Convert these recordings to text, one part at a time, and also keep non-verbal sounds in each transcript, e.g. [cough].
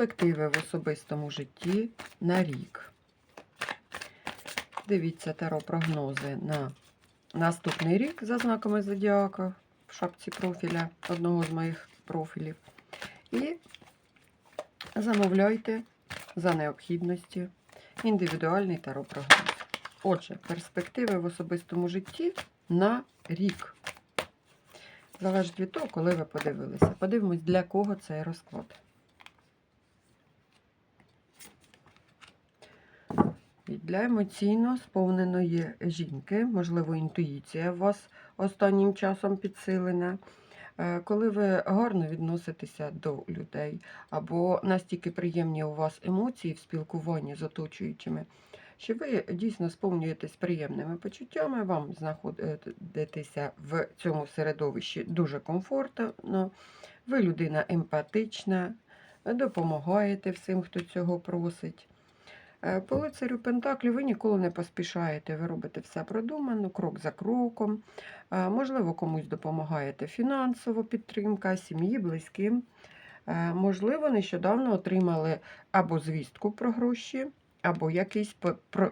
Перспективи в особистому житті на рік. Дивіться таро прогнози на наступний рік за знаками зодіака в шапці профіля одного з моїх профілів. І замовляйте за необхідності індивідуальний таро прогноз. Отже, перспективи в особистому житті на рік. Залежить від того, коли ви подивилися. Подивимось, для кого цей розклад. Для емоційно сповненої жінки, можливо, інтуїція у вас останнім часом підсилена. Е, Коли ви гарно відноситеся до людей, або настільки приємні у вас емоції в спілкуванні з оточуючими, що ви дійсно сповнюєтесь приємними почуттями, вам знаходитеся в цьому середовищі дуже комфортно, ви людина емпатична, допомагаєте всім, хто цього просить. Е, По лицарю Пентаклі ви ніколи не поспішаєте, ви робите все продумано, крок за кроком. Е, Можливо, комусь допомагаєте фінансово підтримка, сім'ї, близьким. Е, Можливо, нещодавно отримали або звістку про гроші, або якийсь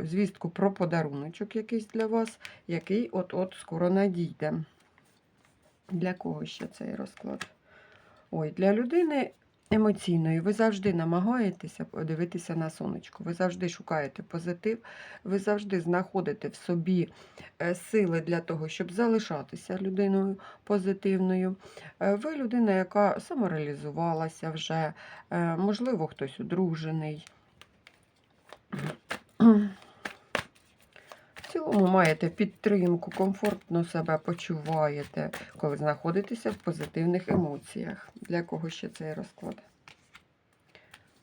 звістку про подаруночок якийсь для вас, який от-от скоро надійде. Для кого ще цей розклад? Ой, для людини емоційної ви завжди намагаєтеся подивитися на сонечко. Ви завжди шукаєте позитив, ви завжди знаходите в собі е, сили для того, щоб залишатися людиною позитивною. Е, Ви людина, яка самореалізувалася вже, е, можливо, хтось одружений. Цілому маєте підтримку, комфортно себе почуваєте, коли знаходитеся в позитивних емоціях. Для кого ще цей розклад?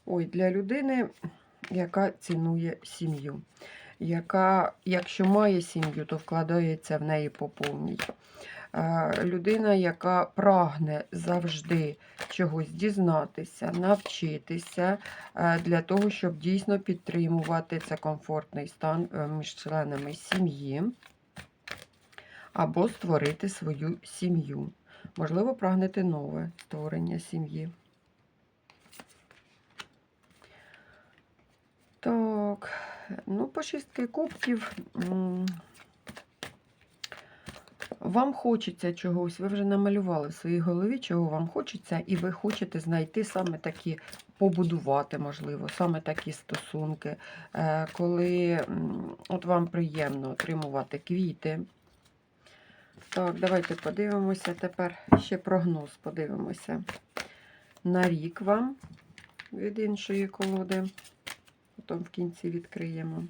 Ой, для людини, яка цінує сім'ю, яка, якщо має сім'ю, то вкладається в неї по повній. Е, Людина, яка прагне завжди чогось дізнатися, навчитися е, для того, щоб дійсно підтримувати це комфортний стан е, між членами сім'ї або створити свою сім'ю. Можливо, прагнете нове створення сім'ї. Так, ну, по шістки кубків. Вам хочеться чогось, ви вже намалювали в своїй голові, чого вам хочеться, і ви хочете знайти саме такі, побудувати, можливо, саме такі стосунки, е, коли от вам приємно отримувати квіти. Так, давайте подивимося. Тепер ще прогноз подивимося. На рік вам від іншої колоди. Потім в кінці відкриємо.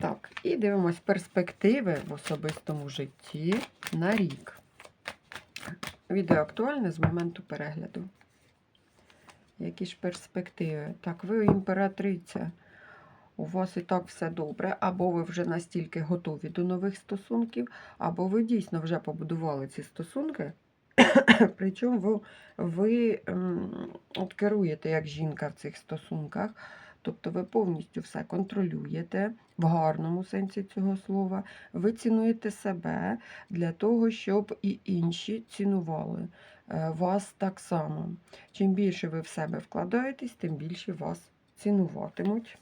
Так, і дивимось перспективи в особистому житті на рік. Відео актуальне з моменту перегляду. Які ж перспективи? Так, ви імператриця. У вас і так все добре, або ви вже настільки готові до нових стосунків, або ви дійсно вже побудували ці стосунки. [coughs] Причому ви, ви от керуєте як жінка в цих стосунках. Тобто ви повністю все контролюєте в гарному сенсі цього слова. Ви цінуєте себе для того, щоб і інші цінували е, вас так само. Чим більше ви в себе вкладаєтесь, тим більше вас цінуватимуть.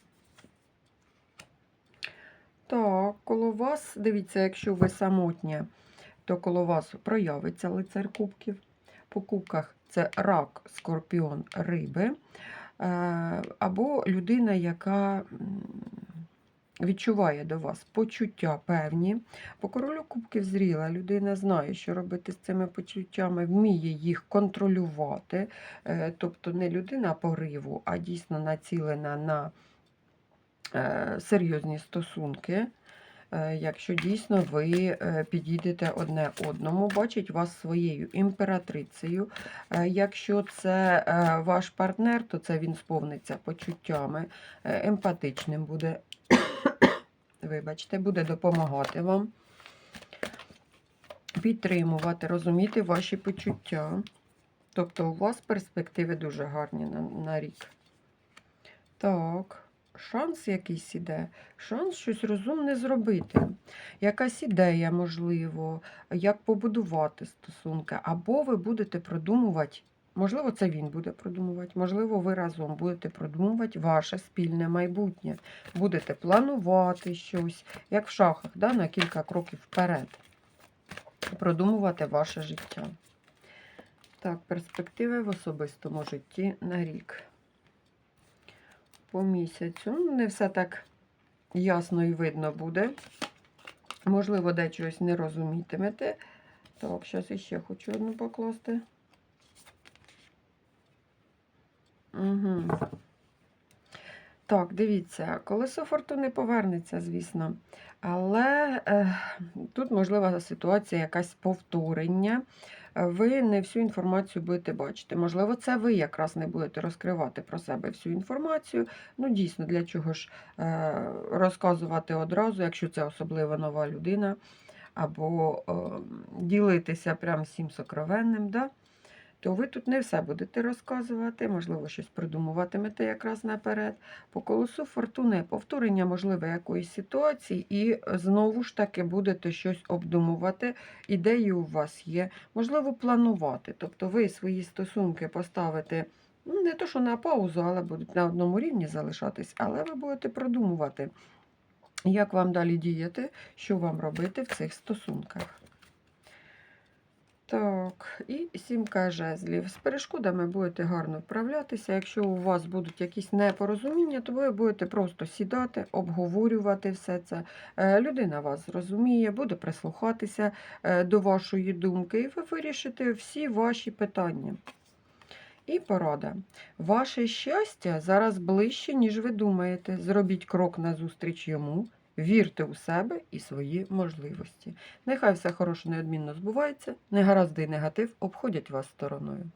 Так, коло вас, дивіться, якщо ви самотня, то коло вас проявиться лицар кубків. По кубках це рак, скорпіон, риби. Е, Або людина, яка відчуває до вас почуття певні. По королю кубків зріла людина знає, що робити з цими почуттями, вміє їх контролювати. Е, Тобто не людина пориву, а дійсно націлена на е, серйозні стосунки. Е, Якщо дійсно ви е, підійдете одне одному, бачить вас своєю імператрицею. Е, Якщо це ваш партнер, то це він сповниться почуттями, емпатичним буде, [coughs] вибачте, буде допомагати вам, підтримувати, розуміти ваші почуття. Тобто у вас перспективи дуже гарні на, на рік. Так, шанс якийсь іде, шанс щось розумне зробити. Якась ідея, можливо, як побудувати стосунки, або ви будете продумувати Можливо, це він буде продумувати, можливо, ви разом будете продумувати ваше спільне майбутнє. Будете планувати щось, як в шахах, да, на кілька кроків вперед. Продумувати ваше життя. Так, перспективи в особистому житті на рік. По місяцю. Ну, Не все так ясно і видно буде. Можливо, де чогось не розумітимете. Так, зараз іще хочу одну покласти. Угу. Так, дивіться, колесо фортуни повернеться, звісно. Але е, тут можлива ситуація, якась повторення. Ви не всю інформацію будете бачити. Можливо, це ви якраз не будете розкривати про себе всю інформацію. Ну, дійсно, для чого ж е, розказувати одразу, якщо це особливо нова людина, або е, ділитися прям всім сокровенним. Да? То ви тут не все будете розказувати, можливо, щось придумуватимете якраз наперед. По колесу фортуни повторення, можливо, якоїсь ситуації, і знову ж таки будете щось обдумувати. Ідеї у вас є, можливо, планувати. Тобто ви свої стосунки поставите. ну, Не то, що на паузу, але будуть на одному рівні залишатись, але ви будете продумувати, як вам далі діяти, що вам робити в цих стосунках. Так, і сімка жезлів. З перешкодами будете гарно вправлятися. Якщо у вас будуть якісь непорозуміння, то ви будете просто сідати, обговорювати все це. Е, Людина вас зрозуміє, буде прислухатися е, до вашої думки, і ви вирішите всі ваші питання. І порада. Ваше щастя зараз ближче, ніж ви думаєте. Зробіть крок назустріч йому. Вірте у себе і свої можливості. Нехай все хороше неодмінно збувається, негаразди і негатив обходять вас стороною.